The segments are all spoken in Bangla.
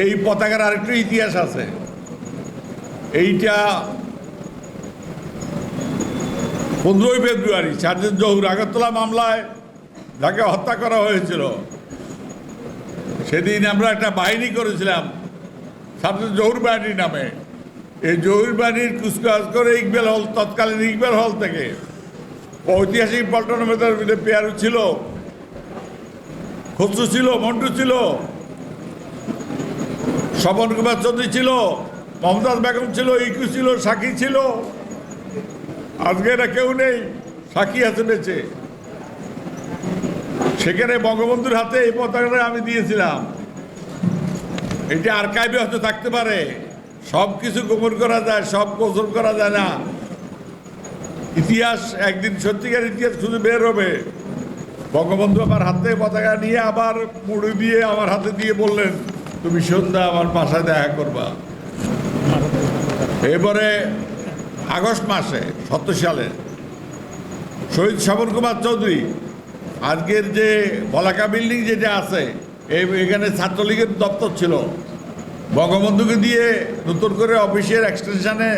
এই পতাকার আরেকটু ইতিহাস আছে। এইটা পনেরোই ফেব্রুয়ারি, সার্জেন্ট জহুর আগরতলা মামলায় যাকে হত্যা করা হয়েছিল, সেদিন আমরা একটা বাহিনী করেছিলাম, সার্জেন্ট জহুর বাহিনী নামে। এই জহুর বাহিনীর কুচকাজ করে ইকবাল হল, তৎকালীন ইকবাল হল থেকে ঐতিহাসিক পল্টন মেধার পেয়ারু ছিল, খসরু ছিল, মন্টু ছিল স্বপন কুমার চৌধুরী ছিল, মমতাজ বেগম ছিল, ইকু ছিল সাক্ষী ছিল। আজকে এরা কেউ নেই সাক্ষী আছে বেঁচে সেখানে বঙ্গবন্ধুর হাতে এই পতাকাটা আমি দিয়েছিলাম। এটা আর্কাইভে হয়তো থাকতে পারে। সব কিছু গোপন করা যায়, সব গোসল করা যায় না। ইতিহাস একদিন সত্যিকার ইতিহাস শুধু বের হবে। বঙ্গবন্ধু আমার হাতে পতাকা নিয়ে আবার মুড়ি দিয়ে আমার হাতে দিয়ে বললেন তুমি সন্ধ্যা আমার বাসায় দেখা করবা। এবারে আগস্ট মাসে সত্তর সালে, শহীদ শ্রবণ কুমার চৌধুরী, আজকের যে বলাকা বিল্ডিং যেটা আছে, এই এখানে ছাত্রলীগের দপ্তর ছিল। বঙ্গবন্ধুকে দিয়ে নতুন করে অফিসের এক্সটেনশনে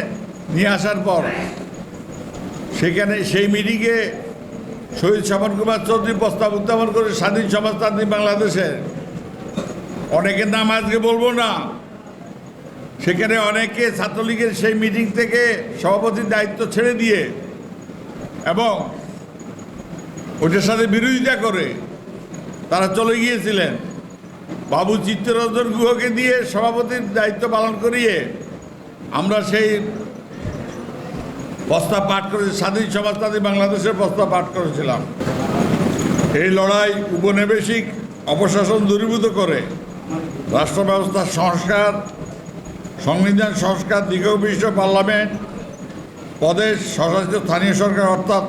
নিয়ে আসার পর, সেখানে সেই মিটিংয়ে শহীদ শ্রবণ কুমার চৌধুরী প্রস্তাব উত্থাপন করে স্বাধীন সমাজতান্ত্রিক বাংলাদেশের অনেকের নাম আজকে বলব না। সেখানে অনেকে ছাত্রলীগের সেই মিটিং থেকে সভাপতির দায়িত্ব ছেড়ে দিয়ে এবং ওটার সাথে বিরোধিতা করে তারা চলে গিয়েছিলেন। বাবু চিত্তরঞ্জন গুহকে দিয়ে সভাপতির দায়িত্ব পালন করিয়ে আমরা সেই প্রস্তাব পাঠ করে স্বাধীন সমাজতান্ত্রিক বাংলাদেশের প্রস্তাব পাঠ করেছিলাম। এই লড়াই উপনিবেশিক অপশাসন দূরীভূত করে রাষ্ট্র ব্যবস্থার সংস্কার, সংবিধান, সংস্কার দীর্ঘবিষ্ট পার্লামেন্ট, প্রদেশ স্বশাসিত স্থানীয় সরকার, অর্থাৎ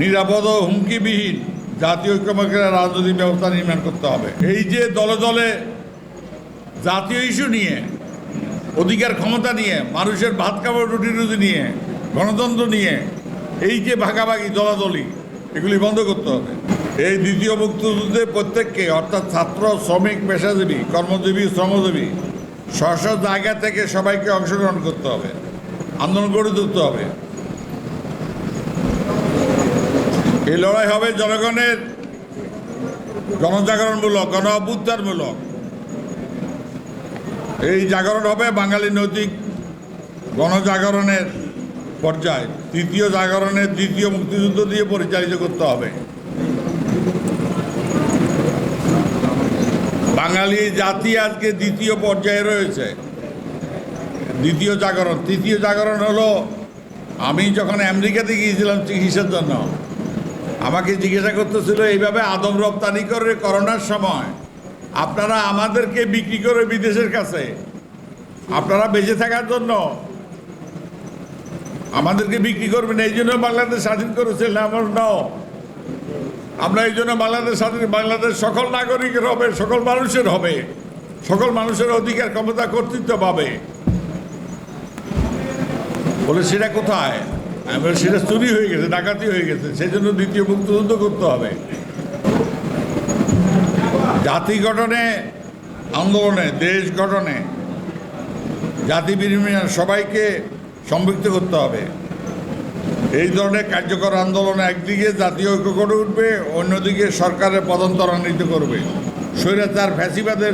নিরাপদ ও হুমকিবিহীন জাতীয় ঐক্যমকের রাজনৈতিক ব্যবস্থা নির্মাণ করতে হবে। এই যে দলে দলে জাতীয় ইস্যু নিয়ে, অধিকার ক্ষমতা নিয়ে, মানুষের ভাত কাপড় রুটি রুটি নিয়ে, গণতন্ত্র নিয়ে, এই যে ভাগাভাগি, দলাদলি, এগুলি বন্ধ করতে হবে। এই দ্বিতীয় মুক্তিযুদ্ধে প্রত্যেককে, অর্থাৎ ছাত্র, শ্রমিক, পেশাজীবী, কর্মজীবী, শ্রমজীবী স্ব জায়গা থেকে সবাইকে অংশগ্রহণ করতে হবে, আন্দোলন গড়ে তুলতে হবে। এই লড়াই হবে জনগণের গণজাগরণমূলক গণ অভ্যুত্থানমূলক এই জাগরণ হবে বাঙালি নৈতিক গণজাগরণের পর্যায়। তৃতীয় জাগরণের দ্বিতীয় মুক্তিযুদ্ধ দিয়ে পরিচালিত করতে হবে। বাঙালি জাতি আজকে দ্বিতীয় পর্যায়ে রয়েছে। দ্বিতীয় জাগরণ। তৃতীয় জাগরণ হলো, আমি যখন আমেরিকাতে গিয়েছিলাম চিকিৎসার জন্য, আমাকে জিজ্ঞাসা করতেছিল, এইভাবে আদম রপ্তানি করে করোনার সময়, আপনারা আমাদেরকে বিক্রি করে বিদেশের কাছে, আপনারা বেঁচে থাকার জন্য আমাদেরকে বিক্রি করবেন, এই জন্য বাংলাদেশ স্বাধীন করেছিলেন আমার নাও আমরা এই জন্য বাংলাদেশ স্বাধীন বাংলাদেশ সকল নাগরিকের হবে সকল মানুষের হবে সকল মানুষের অধিকার ক্ষমতা কর্তৃত্ব পাবে বলে সেটা কোথায়? আমি বলি, সেটা চুরি হয়ে গেছে ডাকাতি হয়ে গেছে সেই জন্য দ্বিতীয় মুক্তিযুদ্ধ করতে হবে। জাতি গঠনে আন্দোলনে দেশ গঠনে জাতি বিনিময় সবাইকে সম্পৃক্ত করতে হবে। এই ধরনের কার্যকর আন্দোলন একদিকে জাতীয় ঐক্য গড়ে উঠবে, অন্যদিকে সরকারের পতন ত্বরান্বিত করবে। স্বৈরাচার ফ্যাসিবাদের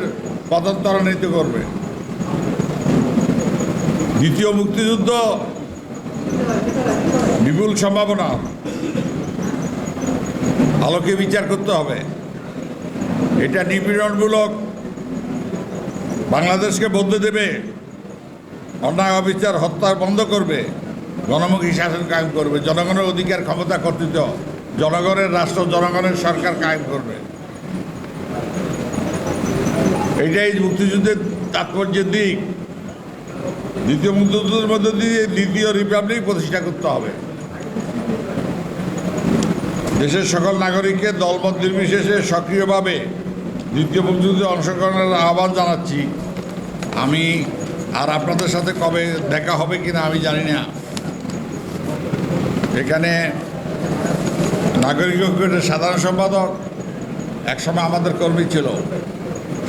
পতন ত্বরান্বিত করবে। দ্বিতীয় মুক্তিযুদ্ধ, বিপুল সম্ভাবনা। আলোকে বিচার করতে হবে। এটা নিপীড়নমূলক। বাংলাদেশকে বদলে দেবে। অন্যায় অবিচার হত্যা বন্ধ করবে। গণমুখী শাসন কায়েম করবে, জনগণের অধিকার ক্ষমতা কর্তৃত্ব, জনগণের রাষ্ট্র, জনগণের সরকার কায়েম করবে। এইটাই মুক্তিযুদ্ধের তাৎপর্যের দিক। দ্বিতীয় মুক্তিযুদ্ধের মধ্যে দিয়ে দ্বিতীয় রিপাবলিক প্রতিষ্ঠা করতে হবে। দেশের সকল নাগরিককে দলমত নির্বিশেষে সক্রিয়ভাবে দ্বিতীয় মুক্তিযুদ্ধে অংশগ্রহণের আহ্বান জানাচ্ছি। আমি আর আপনাদের সাথে কবে দেখা হবে কিনা আমি জানি না। এখানে নাগরিক ঐক্যের সাধারণ সম্পাদক একসময় আমাদের কর্মী ছিল।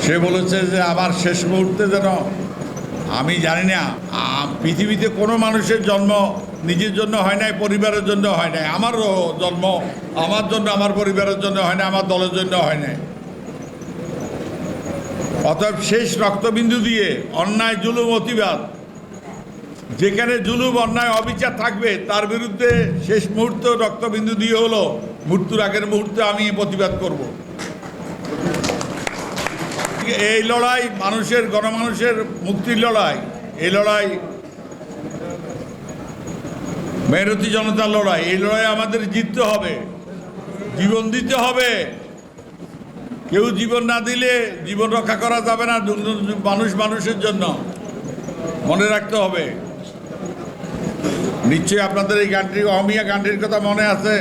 সে বলেছে যে, আমার শেষ মুহূর্তে যেন, আমি জানি না পৃথিবীতে কোনো মানুষের জন্ম নিজের জন্য হয় নাই, পরিবারের জন্য হয় নাই। আমারও জন্ম আমার জন্য, আমার পরিবারের জন্য হয় না আমার দলের জন্য হয় নাই। অতএব শেষ রক্তবিন্দু দিয়ে অন্যায়, জুলুম, অতিবাদ যেখানে জুলুম, অন্যায়, অবিচার থাকবে, তার বিরুদ্ধে শেষ মুহূর্ত রক্তবিন্দু দিয়ে হলো। মৃত্যুর আগের মুহূর্তে আমি প্রতিবাদ করব। এই লড়াই মানুষের, গণমানুষের মুক্তির লড়াই। এই লড়াই মেহনতি জনতার লড়াই। এই লড়াই আমাদের জিততে হবে। জীবন দিতে হবে। কেউ জীবন না দিলে জীবন রক্ষা করা যাবে না। মানুষ মানুষের জন্য। মনে রাখতে হবে। নিশ্চয়ই আপনাদের এই গানটি অহমিয়া গানটির কথা মনে আছে?